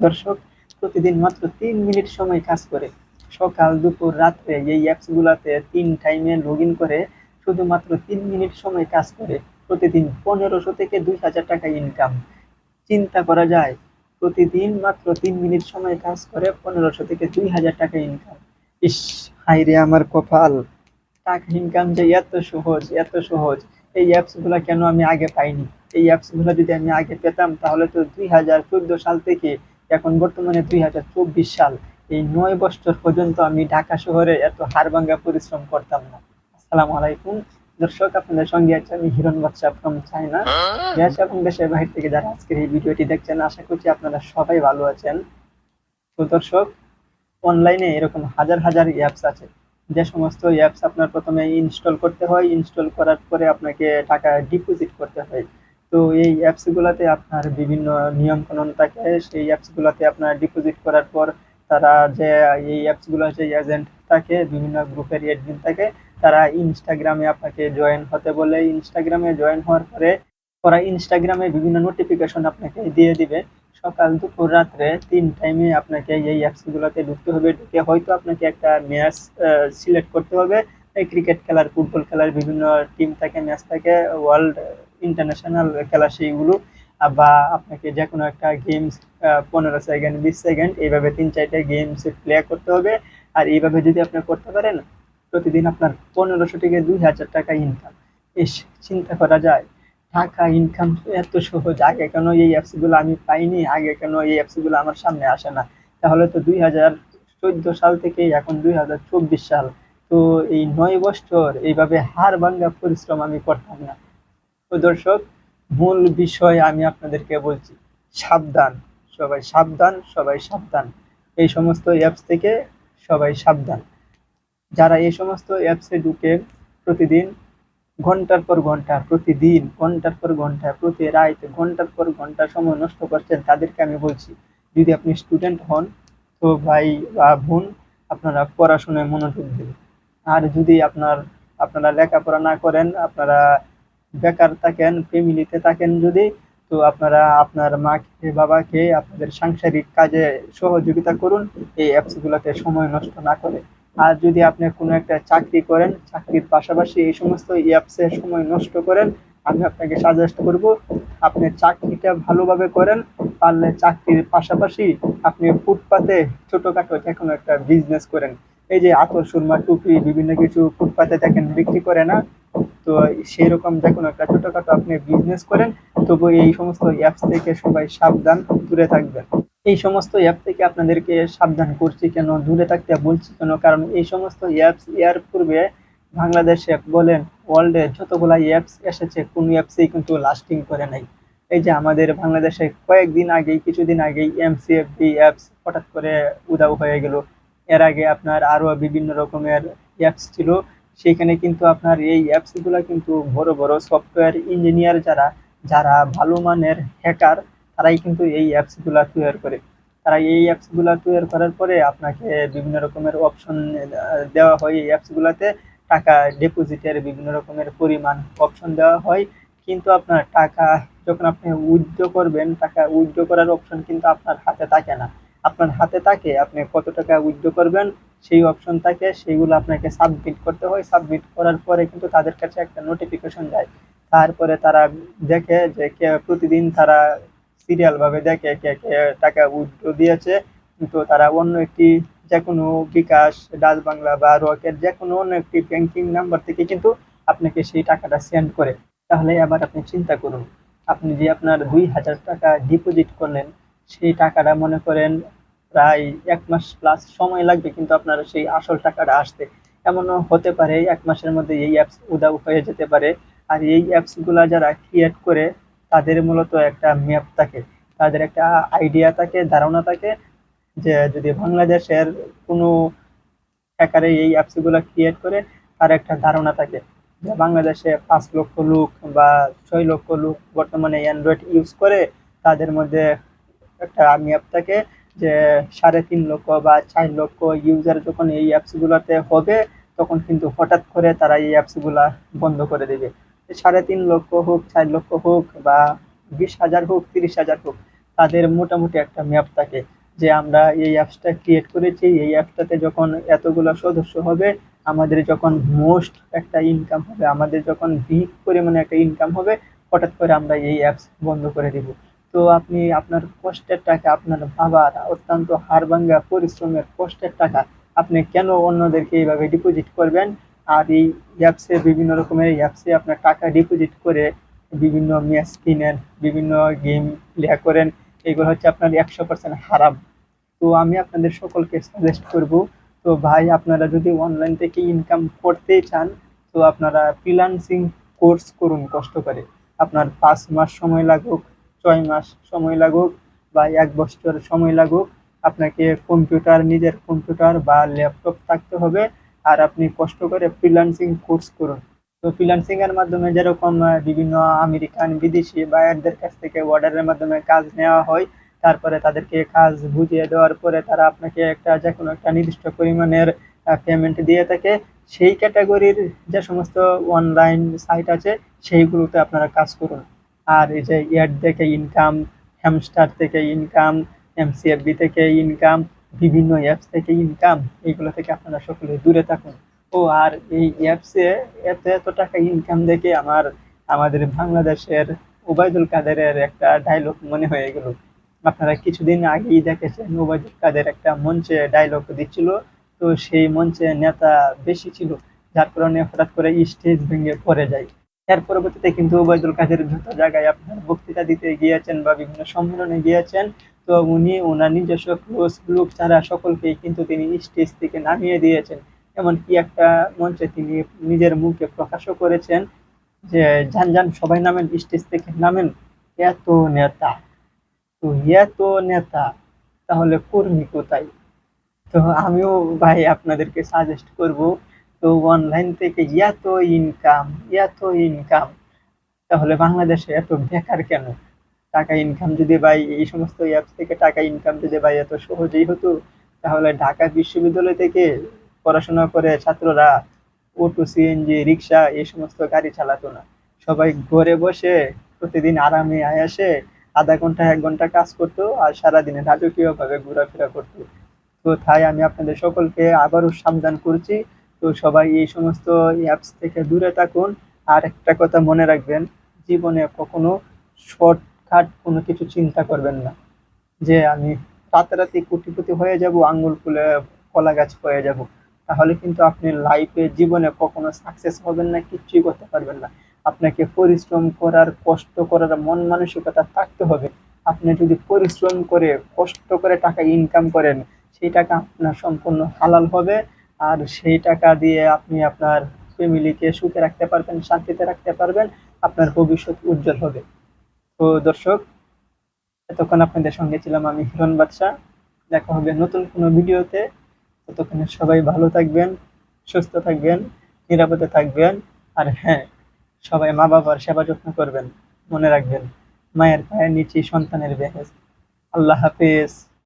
দর্শক, প্রতিদিন মাত্র তিন মিনিট সময় কাজ করে। সকাল, দুপুর, রাত্রে এই অ্যাপসগুলোতে তিন টাইমে লগ করে শুধুমাত্র তিন মিনিট সময় কাজ করে। প্রতিদিন পনেরোশো থেকে দুই হাজার টাকা ইনকাম চিন্তা করা যায়, প্রতিদিন মাত্র তিন মিনিট সময় কাজ করে পনেরোশো থেকে দুই হাজার টাকা ইনকাম ইস হাইরে আমার কপাল। টাকা ইনকাম যে এত সহজ এত সহজ। এই অ্যাপসগুলো কেন আমি আগে পাইনি? এই অ্যাপসগুলো যদি আমি আগে পেতাম, তাহলে তো দুই হাজার চোদ্দ সাল থেকে এখন বর্তমানে দুই হাজার চব্বিশ সাল। এই নয় বছর পর্যন্ত আমি ঢাকা শহরে এত হাড়ভাঙ্গা পরিশ্রম করতাম না। আসসালামু আলাইকুম। দর্শক, আপনাদের সঙ্গে আছে আমি হিরণ বাচ্চা ফ্রম চায়না দেশ এবং দেশের বাহির থেকে যারা আজকের এই ভিডিওটি দেখছেন, আশা করছি আপনারা সবাই ভালো আছেন। তো দর্শক অনলাইনে এরকম হাজার হাজার অ্যাপস আছে। যে সমস্ত অ্যাপস আপনার প্রথমে ইনস্টল করতে হয় ইনস্টল করার পরে আপনাকে টাকা ডিপোজিট করতে হয়। তো এই অ্যাপসগুলোতে আপনার বিভিন্ন নিয়ম কানুন থাকে। সেই অ্যাপসগুলোতে আপনার ডিপোজিট করার পর তারা যে, এই অ্যাপসগুলো যে এজেন্ট থাকে, বিভিন্ন গ্রুপের এডমিন থাকে, তারা ইনস্টাগ্রামে আপনাকে জয়েন হতে বলে। ইনস্টাগ্রামে জয়েন হওয়ার পরে ওরা ইনস্টাগ্রামে বিভিন্ন নোটিফিকেশন আপনাকে দিয়ে দিবে। সকাল দুপুর রাত্রে তিন টাইমে আপনাকে এই অ্যাপসগুলোতে ঢুকতে হবে। ঢুকে হয়তো আপনাকে একটা ম্যাচ সিলেক্ট করতে হবে। ক্রিকেট খেলার ফুটবল খেলার বিভিন্ন টিম থাকে ম্যাচ থাকে ওয়ার্ল্ড ইন্টারন্যাশনাল খেলা সেইগুলো বা আপনাকে যে কোনো একটা গেমস পনেরো সেকেন্ড বিশ সেকেন্ড এইভাবে তিন চারটে গেমস প্লে করতে হবে। আর এইভাবে যদি আপনি করতে পারেন, প্রতিদিন আপনার পনেরোশো থেকে দুই হাজার টাকা ইনকাম ইস, চিন্তা করা যায়। টাকা ইনকাম এত সহজ। আগে কেন এই অ্যাপসগুলো আমি পাইনি? আগে কেন এই অ্যাপসগুলো আমার সামনে আসে না? তাহলে তো দুই হাজার চোদ্দ সাল থেকে এখন দুই হাজার চব্বিশ সাল। তো এই নয় বছর এইভাবে হার ভাঙ্গা পরিশ্রম আমি করতাম না। দর্শক, মূল বিষয় আমি আপনাদেরকে বলছি, সাবধান, সবাই সাবধান সবাই সাবধান। এই সমস্ত অ্যাপস থেকে সবাই সাবধান। যারা এই সমস্ত অ্যাপসে ঢুকে প্রতিদিন, ঘণ্টার পর ঘণ্টা, প্রতিদিন ঘণ্টার পর ঘণ্টা, প্রতি রাত ঘণ্টার পর ঘণ্টা সময় নষ্ট করছেন, তাদেরকে আমি বলছি, যদি আপনি স্টুডেন্ট হন, তো ভাই বা বোন, আপনারা পড়াশোনায় মনোযোগ দিন। আর যদি আপনার, আপনারা লেখাপড়া না করেন, আপনারা বেকার থাকেন ফ্যামিলিতে থাকেন যদি? তো আপনারা আপনার মাকে, বাবাকে আপনাদের সাংসারিক কাজে সহযোগিতা করুন, এই অ্যাপসগুলোতে সময় নষ্ট না করে। আর যদি আপনি কোনো একটা চাকরি করেন, চাকরির পাশাপাশি এই সমস্ত অ্যাপসে সময় নষ্ট করেন, আমি আপনাকে সাজেস্ট করব, আপনি চাকরিটা ভালোভাবে করেন, পারলে চাকরির পাশাপাশি আপনি ফুটপাতে ছোটোখাটো যে কোনো একটা বিজনেস করেন। এই যে আতর, সুরমা, টুপি, বিভিন্ন কিছু ফুটপাতে দেখেন, বিক্রি করে না তো সেই রকম যে কোনো একটা ছোটোখাটো আপনি বিজনেস করেন, তবু এই সমস্ত অ্যাপস থেকে সবাই সাবধান, দূরে থাকবেন। এই সমস্ত অ্যাপ থেকে আপনাদেরকে সাবধান করছি কেন, দূরে থাকতে বলছি কেন? কারণ এই সমস্ত অ্যাপস এর পূর্বে বাংলাদেশে বলেন ওয়ার্ল্ডে যতগুলা অ্যাপস এসেছে, কোন অ্যাপসেই কিন্তু লাস্টিং করে নাই। এই যে আমাদের বাংলাদেশে কয়েকদিন আগেই, কিছুদিন আগেই এমসিএফবি অ্যাপস হঠাৎ করে উদাও হয়ে গেল। এর আগে আপনার আরও বিভিন্ন রকমের অ্যাপস ছিল সেখানে কিন্তু আপনার এই অ্যাপসগুলো কিন্তু বড় বড় সফটওয়্যার ইঞ্জিনিয়ার যারা যারা ভালো মানের হ্যাকার তারাই কিন্তু এই অ্যাপসগুলো তৈরি করে। তারা এই অ্যাপসগুলো তৈরি করার পরে আপনাকে বিভিন্ন রকমের অপশন দেওয়া হয় এই অ্যাপসগুলোতে টাকা ডিপোজিটের বিভিন্ন রকমের পরিমাণ অপশন দেওয়া হয়। কিন্তু আপনার টাকা যখন আপনি উইথড্র করবেন, টাকা উইথড্র করার অপশন কিন্তু আপনার হাতে থাকে না। আপনার হাতে থাকে, আপনি কত টাকা উইথড্র করবেন, সেই অপশন থাকে, সেইগুলো আপনাকে সাবমিট করতে হয়। সাবমিট করার পরে কিন্তু তাদের কাছে একটা নোটিফিকেশন যায় তারপরে তারা দেখে যে কে প্রতিদিন তারা সিরিয়াল ভাবে দেখে কে কে টাকা উইথড্র দিয়েছে। কিন্তু তারা অন্য একটি যে কোনো বিকাশ, ডাচ বাংলা বা রকেট যে কোনো অন্য একটি ব্যাংকিং নাম্বার থেকে কিন্তু আপনাকে সেই টাকাটা সেন্ড করে। তাহলে আবার আপনি চিন্তা করুন, আপনি যে আপনার দুই হাজার টাকা ডিপোজিট করলেন সেই টাকাটা মনে করেন প্রায় এক মাস প্লাস সময় লাগবে কিন্তু আপনার সেই আসল টাকাটা আসতে। এমনও হতে পারে, এক মাসের মধ্যে এই অ্যাপস উদাও হয়ে যেতে পারে। আর এই অ্যাপসগুলো যারা ক্রিয়েট করে, তাদের মূলত একটা ম্যাপ থাকে। তাদের একটা আইডিয়া থাকে, ধারণা থাকে যে যদি বাংলাদেশের কোনো হ্যাকারে এই অ্যাপসগুলো ক্রিয়েট করে, তার একটা ধারণা থাকে যে বাংলাদেশে পাঁচ লক্ষ লোক বা ছয় লক্ষ লোক বর্তমানে অ্যান্ড্রয়েড ইউজ করে, তাদের মধ্যে একটা ম্যাপ থাকে যে সাড়ে তিন লক্ষ বা চার লক্ষ ইউজার যখন এই অ্যাপসগুলোতে হবে, তখন কিন্তু হঠাৎ করে তারা এই অ্যাপসগুলা বন্ধ করে দেবে। সাড়ে তিন লক্ষ হোক, চার লক্ষ হোক বা বিশ হাজার হোক, তিরিশ হাজার হোক, তাদের মোটামুটি একটা ম্যাপ থাকে যে আমরা এই অ্যাপসটা ক্রিয়েট করেছি। এই অ্যাপসটাতে যখন এতগুলো সদস্য হবে, আমাদের যখন মোস্ট একটা ইনকাম হবে, আমাদের যখন বিগ পরিমাণে একটা ইনকাম হবে, হঠাৎ করে আমরা এই অ্যাপস বন্ধ করে দিব। তো আপনি আপনার কষ্টের টাকা, আপনার বাবার অত্যন্ত হাড়ভাঙ্গা পরিশ্রমের কষ্টের টাকা আপনি কেন অন্যদেরকে এইভাবে ডিপোজিট করবেন? আর এই অ্যাপসে বিভিন্ন রকমের অ্যাপসে আপনার টাকা ডিপোজিট করে বিভিন্ন ম্যাচ কিনেন, বিভিন্ন গেম প্লে করেন, এগুলো হচ্ছে আপনার একশো পার্সেন্ট হারাম। তো আমি আপনাদের সকলকে সাজেস্ট করব, তো ভাই আপনারা যদি অনলাইন থেকে ইনকাম করতেই চান, তো আপনারা ফ্রিলান্সিং কোর্স করুন কষ্ট করে। আপনার পাঁচ মাস সময় লাগুক ছয় মাস সময় লাগুক বা এক বছর সময় লাগুক, আপনাকে কম্পিউটার নিজের কম্পিউটার বা ল্যাপটপ থাকতে হবে আর আপনি কষ্ট করে ফ্রিলান্সিং কোর্স করুন। তো ফ্রিলান্সিং এর মাধ্যমে যেরকম বিভিন্ন আমেরিকান বিদেশি বায়ারদের কাছ থেকে অর্ডারের মাধ্যমে কাজ নেওয়া হয়, তারপরে তাদেরকে কাজ বুঝিয়ে দেওয়ার পরে তারা আপনাকে একটা যে কোনো একটা নির্দিষ্ট পরিমাণের পেমেন্ট দিয়ে থাকে। সেই ক্যাটাগরির যে সমস্ত অনলাইন সাইট আছে, সেইগুলোতে আপনারা কাজ করুন। আর এই যে এড থেকে ইনকাম হ্যামস্টার থেকে ইনকাম এমসিএফবি থেকে ইনকাম বিভিন্ন অ্যাপস থেকে ইনকাম এইগুলো থেকে আপনারা সকলে দূরে থাকুন। ও, আর এই অ্যাপসে এত এত টাকা ইনকাম দেখে আমার, আমাদের বাংলাদেশের ওবায়দুল কাদেরের একটা ডায়লগ মনে হয়ে গেল। আপনারা কিছুদিন আগেই দেখেছেন ওবায়দুল কাদের একটা মঞ্চে ডায়লগ দিচ্ছিল। তো সেই মঞ্চে নেতা বেশি ছিল, যার কারণে হঠাৎ করে স্টেজ ভেঙে পড়ে যায়। এর পরবর্তীতে কিন্তু ওবায়দুল কাদের যত জায়গায় আপনার বক্তৃতা দিতে গিয়েছেন বা বিভিন্ন সম্মেলনে গিয়েছেন। তো উনি ওনার নিজস্ব ক্লোজ গ্রুপ ছাড়া সকলকেই কিন্তু তিনি স্টেজ থেকে নামিয়ে দিয়েছেন। এমনকি একটা মঞ্চে তিনি নিজের মুখে প্রকাশও করেছেন যে যান যান সবাই নামেন স্টেজ থেকে নামেন। এত নেতা। তো এত নেতা, তাহলে কর্মী কোথায়? তো আমিও ভাই আপনাদেরকে সাজেস্ট করব তো অনলাইন থেকে এত ইনকাম এত ইনকাম তাহলে বাংলাদেশে এত বেকার কেন? টাকা ইনকাম যদি ভাই, এই সমস্ত অ্যাপস থেকে টাকা ইনকাম যদি ভাই এত সহজেই হতো, তাহলে ঢাকা বিশ্ববিদ্যালয় থেকে পড়াশোনা করে ছাত্ররা অটো সিএনজি রিক্সা, এই সমস্ত গাড়ি চালাতো না। সবাই ঘরে বসে প্রতিদিন আরামে আয়াসে আধা ঘণ্টা, এক ঘণ্টা কাজ করতো আর সারাদিনে রাজকীয়ভাবে ঘোরাফেরা করতো। তো তাই আমি আপনাদের সকলকে আবারও সাবধান করছি তো সবাই এই সমস্ত অ্যাপস থেকে দূরে থাকুন। আর একটা কথা মনে রাখবেন, জীবনে কখনো শর্টকাট কোনো কিছু চিন্তা করবেন না। যে আমি রাতারাতি কোটিপতি হয়ে যাব, আঙ্গুল ফুলে কলা গাছ হয়ে যাব, তাহলে কিন্তু আপনি লাইফে জীবনে কখনো সাকসেস হবেন না, কিচ্ছুই করতে পারবেন না। আপনাকে পরিশ্রম করার, কষ্ট করার, মন মানসিকতা থাকতে হবে। আপনি যদি পরিশ্রম করে, কষ্ট করে টাকা ইনকাম করেন, সেই টাকা আপনার সম্পূর্ণ হালাল হবে। আর সেই টাকা দিয়ে আপনি আপনার ফ্যামিলিকে সুখে রাখতে পারবেন, শান্তিতে রাখতে পারবেন, আপনার ভবিষ্যৎ উজ্জ্বল হবে। তো দর্শক, এতক্ষণ আপনাদের সঙ্গে ছিলাম আমি হিরণ বাদশাহ দেখা হবে নতুন কোনো ভিডিওতে। ততক্ষণে সবাই ভালো থাকবেন, সুস্থ থাকবেন, নিরাপদে থাকবেন। আর হ্যাঁ সবাই মা বাবার সেবা যত্ন করবেন, মনে রাখবেন, মায়ের পায়ের নিচে সন্তানের বেহেস। আল্লাহ হাফেজ।